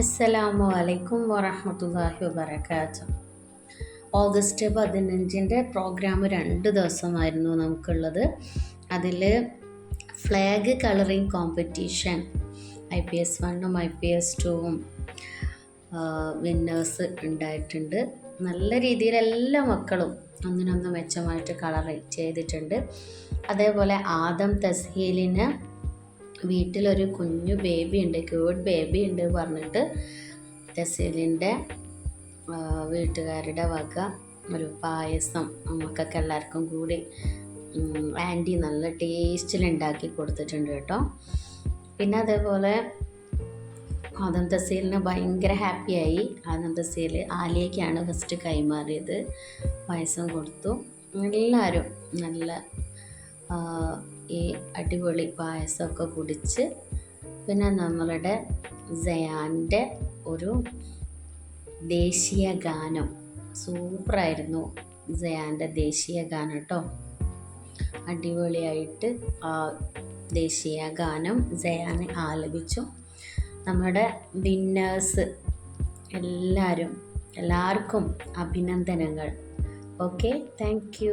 അസ്സലാമു അലൈക്കും വറഹമത്തല്ലാഹി വബർക്കാത്തു ഓഗസ്റ്റ് പതിനഞ്ചിന്റെ പ്രോഗ്രാം രണ്ട് ദിവസമായിരുന്നു നമുക്കുള്ളത്. അതിൽ flag colouring competition I P S വണ്ണും ഐ പി എസ് ടുവും വിന്നേഴ്സ് ഉണ്ടായിട്ടുണ്ട്. നല്ല രീതിയിൽ എല്ലാ മക്കളും ഒന്നിനൊന്ന് മെച്ചമായിട്ട് കളർ ചെയ്തിട്ടുണ്ട്. അതേപോലെ ആദം തസ്ഹീലിന് വീട്ടിലൊരു കുഞ്ഞു ബേബി ഉണ്ട് ക്യൂട്ട് ബേബി ഉണ്ട് പറഞ്ഞിട്ട് തസീലിന്റെ വീട്ടുകാരുടെ വക ഒരു പായസം നമുക്കൊക്കെ എല്ലാവർക്കും കൂടി ആന്റി നല്ല ടേസ്റ്റിൽ ഉണ്ടാക്കി കൊടുത്തിട്ടുണ്ട് കേട്ടോ. പിന്നെ അതേപോലെ ആദം തസീലിന് ഭയങ്കര ഹാപ്പിയായി ആദം തസീൽ ആലിയയ്ക്കാണ് ഫസ്റ്റ് കൈമാറിയത്. പായസം കൊടുത്തു. എല്ലാവരും നല്ല ഈ അടിപൊളി പായസമൊക്കെ കുടിച്ച് പിന്നെ നമ്മളുടെ സയാന്റെ ഒരു ദേശീയ ഗാനം. സൂപ്പറായിരുന്നു സയാന്റെ ദേശീയ ഗാനം കേട്ടോ. അടിപൊളിയായിട്ട് ആ ദേശീയ ഗാനം സയാൻ ആലപിച്ചു. നമ്മുടെ വിന്നേഴ്സ് എല്ലാവരും എല്ലാവർക്കും അഭിനന്ദനങ്ങൾ. Okay thank